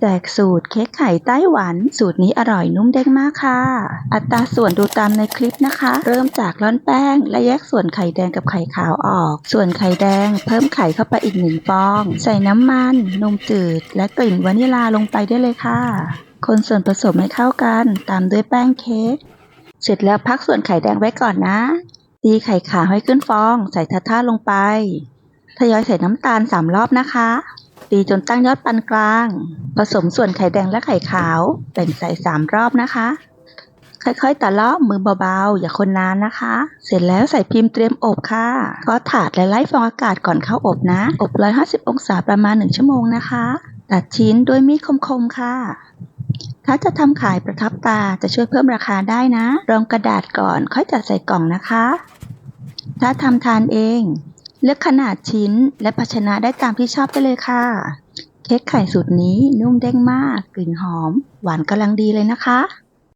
แจกสูตรเค้กไข่ไต้หวัน สูตรนี้อร่อยนุ่มเด้งมากค่ะ อัตราส่วนดูตามในคลิปนะคะ เริ่มจากร่อนแป้ง และแยกส่วนไข่แดงกับไข่ขาวออก ส่วนไข่แดง เพิ่มไข่เข้าไปอีกหนึ่งฟอง ใส่น้ำมัน นมจืด และกลิ่นวานิลาลงไปได้เลยค่ะ คนส่วนผสมให้เข้ากัน ตามด้วยแป้งเค้ก เสร็จแล้วพักส่วนไข่แดงไว้ก่อนนะตีไข่ขาวให้ขึ้นฟอง ใส่ทัท่าลงไป ทยอยใส่น้ำตาลสามรอบนะคะ ตีจนตั้งยอดปานกลาง ผสมส่วนไข่แดงและไข่ขาวแบ่งใส่สามรอบนะคะ ค่อยๆตะเลาะมือเบาๆ อย่าคนนานนะคะ เสร็จแล้วใส่พิมพ์เตรียมอบค่ะ ก็ถาดและไล่ฟองอากาศก่อนเข้าอบนะ อบ 150 องศาประมาณ 1 ชั่วโมงนะคะ ตัดชิ้นด้วยมีดคมๆ ค่ะ ถ้าจะทำขายประทับตาจะช่วยเพิ่มราคาได้นะ รองกระดาษก่อนค่อยจัดใส่กล่องนะคะ ถ้าทำทานเอง เลือกขนาดชิ้นและภาชนะได้ตามที่ชอบได้เลยค่ะ เค้กไข่สูตรนี้นุ่มเด้งมาก กลิ่นหอม หวานกำลังดีเลยนะคะ